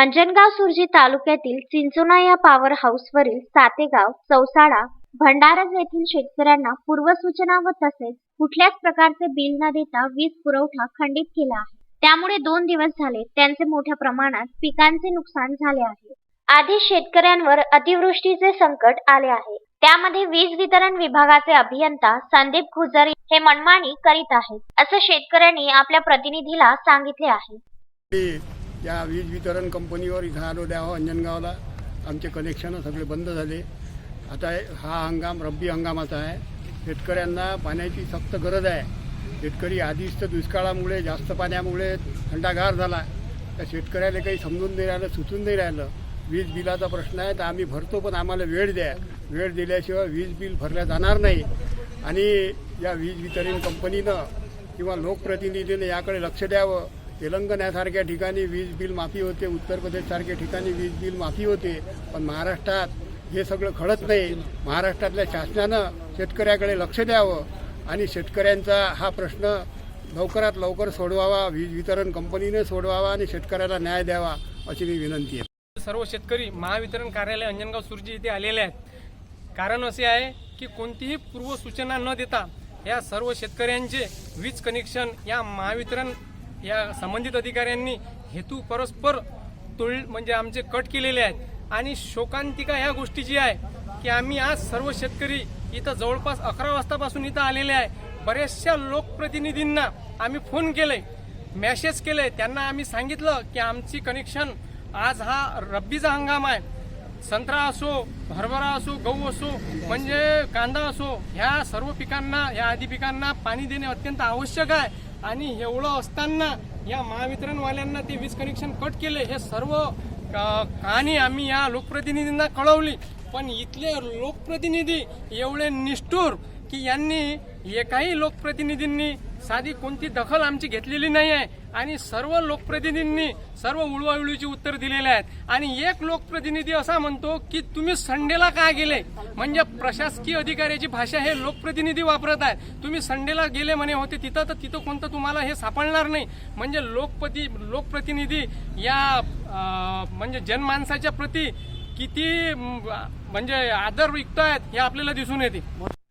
अंजनगाव सुरजी तालुक्यातील चिंचोना या पॉवर हाऊसवरील सातेगाव चौसाळा भंडारज येथील शेतकऱ्यांना पूर्वसूचना व तसेच कुठल्याच प्रकारचे बिल न देता वीज पुरवठा खंडित केला आहे. त्यामुळे दोन दिवस झाले त्यांचे मोठ्या प्रमाणात पिकांचे नुकसान झाले आहे. आधी शेतकऱ्यांवर अतिवृष्टीचे संकट आले आहे. त्यामध्ये वीज वितरण विभागाचे अभियंता संदीप खुजर हे मनमानी करीत आहेत असं शेतकऱ्यांनी आपल्या प्रतिनिधीला सांगितले आहे. त्या या वीज वितरण कंपनीवर इथं आलो द्यावं अंजनगावला. आमचे कनेक्शन सगळे बंद झाले. आता हा हंगाम रब्बी हंगामाचा आहे. शेतकऱ्यांना पाण्याची सक्त गरज आहे. शेतकरी आधीच तर दुष्काळामुळे जास्त पाण्यामुळे थंडागार झाला. त्या शेतकऱ्याला काही समजून नाही राहिलं सुचून नाही राहिलं. वीज बिलाचा प्रश्न आहे तर आम्ही भरतो पण आम्हाला वेळ द्या. वेळ दिल्याशिवाय वीज बिल भरल्या जाणार नाही. आणि या वीज वितरण कंपनीनं किंवा लोकप्रतिनिधीने याकडे लक्ष द्यावं. तेलंगणासारख्या ठिकाणी वीज बिल माफी होते उत्तर प्रदेशसारख्या ठिकाणी वीज बिल माफी होते पण महाराष्ट्रात हे सगळं घडत नाही. महाराष्ट्रातल्या शासनानं शेतकऱ्याकडे लक्ष द्यावं आणि शेतकऱ्यांचा हा प्रश्न लवकरात लवकर सोडवावा वीज वितरण कंपनीने सोडवावा आणि शेतकऱ्याला न्याय द्यावा अशी मी विनंती आहे. सर्व शेतकरी महावितरण कार्यालय अंजनगाव सुरजी येथे आलेले आहेत. कारण असे आहे की कोणतीही पूर्वसूचना न देता या सर्व शेतकऱ्यांचे वीज कनेक्शन या महावितरण या संबंधित अधिकाऱ्यांनी हेतू परस्पर तुळ म्हणजे आमचे कट केलेले आहेत. आणि शोकांतिका ह्या गोष्टीची आहे की आम्ही आज सर्व शेतकरी इथं जवळपास अकरा वाजतापासून इथं आलेले आहे. बऱ्याचशा लोकप्रतिनिधींना आम्ही फोन केले मॅसेज केले त्यांना आम्ही सांगितलं की आमची कनेक्शन आज हा रब्बीचा हंगाम आहे. संत्रा असो हरभरा असो गहू असो म्हणजे कांदा असो ह्या सर्व पिकांना ह्या आदी पिकांना पाणी देणे अत्यंत आवश्यक आहे. आणि एवढं असताना या महावितरणवाल्यांना ते वीज कनेक्शन कट केले हे सर्व कहाणी आम्ही या लोकप्रतिनिधींना कळवली. पण इथले लोकप्रतिनिधी एवढे निष्ठूर की यांनी एकाही लोकप्रतिनिधींनी साधी कोणती दखल आमची घेतलेली नाही आहे आणि सर्व लोकप्रतिनिधींनी सर्व उळवाउळीची उत्तर दिलेले आहेत. आणि एक लोकप्रतिनिधी असा म्हणतो की तुम्ही संडेला का गेले? म्हणजे प्रशासकीय अधिकाऱ्याची भाषा हे लोकप्रतिनिधी वापरत आहेत. तुम्ही संडेला गेले म्हणे होते तिथं तर तिथं कोणतं तुम्हाला हे सापडणार नाही. म्हणजे लोकपती लोकप्रतिनिधी या म्हणजे जनमानसाच्या प्रती किती म्हणजे आदरयुक्त आहेत हे आपल्याला दिसून येते.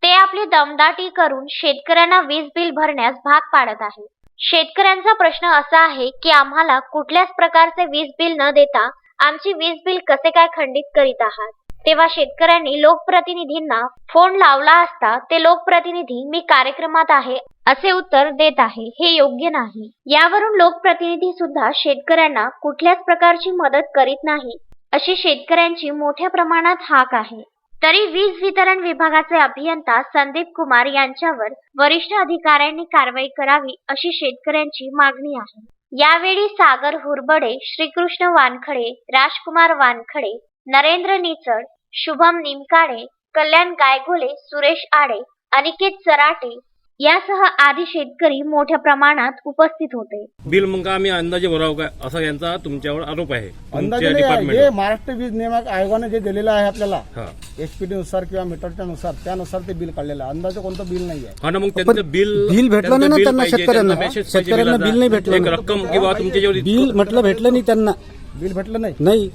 ते आपली दमदाटी करून शेतकऱ्यांना वीज बिल भरण्यास भाग पाडत आहे. शेतकऱ्यांचा प्रश्न असा आहे की आम्हाला कुठल्याच प्रकारचे वीज बिल न देता आमची वीज बिल कसे काय खंडित करीत आहात? तेव्हा शेतकऱ्यांनी लोकप्रतिनिधींना फोन लावला असता ते लोकप्रतिनिधी मी कार्यक्रमात आहे असे उत्तर देत आहे. हे योग्य नाही. यावरून लोकप्रतिनिधी सुद्धा शेतकऱ्यांना कुठल्याच प्रकारची मदत करीत नाही अशी शेतकऱ्यांची मोठ्या प्रमाणात हाक आहे. तरी वीज वितरण विभागाचे अभियंता संदीप कुमार यांच्यावर वरिष्ठ अधिकाऱ्यांनी कारवाई करावी अशी शेतकऱ्यांची मागणी आहे. यावेळी सागर हुरबडे श्रीकृष्ण वानखडे राजकुमार वानखडे नरेंद्र निचड शुभम निमकाडे कल्याण गायगोले सुरेश आडे अनिकेत चराटे यासह आदी शेतकरी मोठ्या प्रमाणात उपस्थित होते. बिल मग आम्ही अंदाजे भरावं काय असा यांचा तुमच्यावर आरोप आहे. अंदाजे तुमच्या नाही आहे. हे डिपार्टमेंट महाराष्ट्र वीज नियामक आयोगाने जे दिलेलं आहे आपल्याला हा. एचपीडी नुसार किंवा मीटरच्या नुसार त्यानुसार ते बिल काढलेलं आहे. अंदाजे कोणतं बिल नाही आहे. हा ना मग त्यांचं बिल बिल भेटलं नाही ना त्यांचं बिल त्यांना पाहिजे, शेतकऱ्यांना. त्यांना message पाहिजे शेतकऱ्यांना बिलाचा. बिल नाही भेटलं एक ना. रक्कम किंवा तुमच्या जेवढी बिल म्हटलं भेटलं नाही त्यांना. बिल भेटलं नाही. नाही.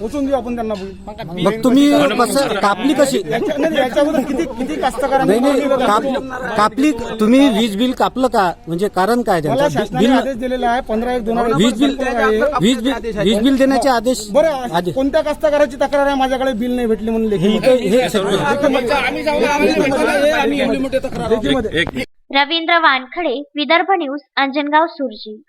पोचून देऊ आपण त्यांना बिल मग तुम्ही कसं कापली कशी याच्या- नाही, याच्या अगोदर किती किती कास्तकारांनी नाही कापली कापली तुम्ही वीज बिल कापलं का म्हणजे कारण काय मला त्यांचं शासनाने बिल आदेश दिलेला आहे पंधरा एक दोन हजार वीज बिल आहे. वीज बिल वीज बिल देण्याचे आदेश बरं आदेश कोणत्या कास्तकाराची तक्रार आहे माझ्याकडे बिल नाही भेटली म्हणून हे लेखी हे सगळं लेखीमध्ये रवींद्र वानखडे विदर्भ न्यूज अंजनगाव सुरजी